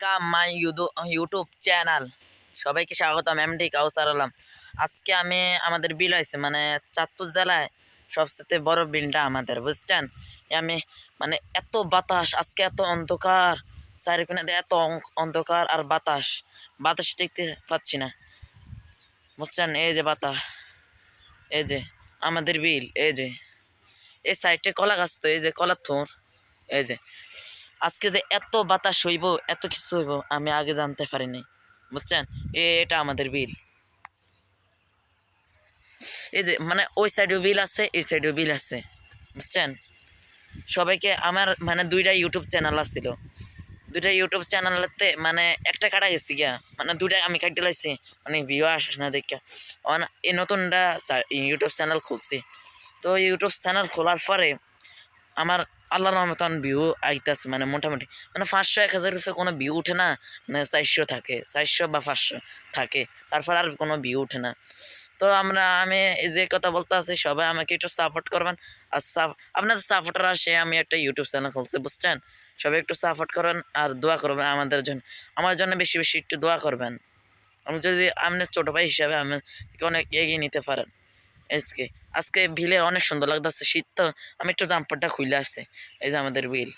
Welcome my YouTube channel সবাইকে স্বাগতম MD কাউসার আলম। আজকে আমি আমাদের বিল হয়েছে মানে চাঁদপুর জেলায় সবচেয়ে বড় বিলটা আমাদের, বুঝছেন? আমি মানে এত বাতাস, আজকে এত অন্ধকার চারিখানে এত অন্ধকার আর বাতাস। বাতাস দেখতে পাচ্ছি না, বুঝছেন? এই যে বাতাস, এই যে আমাদের বিল, এই যে। এই সাইডে কলা গাছ তো, এই যে কলার থোর, এই যে। আজকে যে এত বাতাস হইব, এত কিছু হইব, আমি আগে জানতে পারিনি বুঝছেন? এটা আমাদের বিল। এই যে মানে ওই সাইডেও বিল আছে, এই সাইডেও বিল আছে। বুঝছেন? সবাইকে আমার মানে দুইটা ইউটিউব চ্যানেল আছিল। দুইটা ইউটিউব চ্যানেলতে মানে একটা কাটা গেছি গিয়া মানে দুইটা আমি কাটতে লাইছি মানে ভিউ আসে না দেখা। অন- এই নতুনটা ইউটিউব চ্যানেল খুলছি। তো ইউটিউব চ্যানেল খোলার পরে আমার আল্লাহর রহমতন ভিউ আইতাছে মানে মোটামুটি। মানে পাঁচশো, এক হাজার রুপে কোনো ভিউ উঠে না মানে চারশো থাকে, চারশো বা পাঁচশো থাকে, তারপর আর কোনো ভিউ উঠে না। তো আমরা, আমি যে কথা বলতে আছি, সবাই আমাকে একটু সাপোর্ট করবেন। আর আপনাদের সাপোর্টার আসে, আমি একটা ইউটিউব চ্যানেল খুলছি, বুঝছেন? সবাই একটু সাপোর্ট করেন আর দোয়া করবেন আমাদের জন্য। আমার জন্য বেশি বেশি একটু দোয়া করবেন। আমি যদি, আপনি ছোটো ভাই হিসাবে আমি অনেক এগিয়ে নিতে পারেন। আজকে। আজকে ভিলে অনেক সুন্দর লাগতেছে, শীত তো, আমি একটু জাম্পারটা খুলে আসছে। এই যে আমাদের বিল।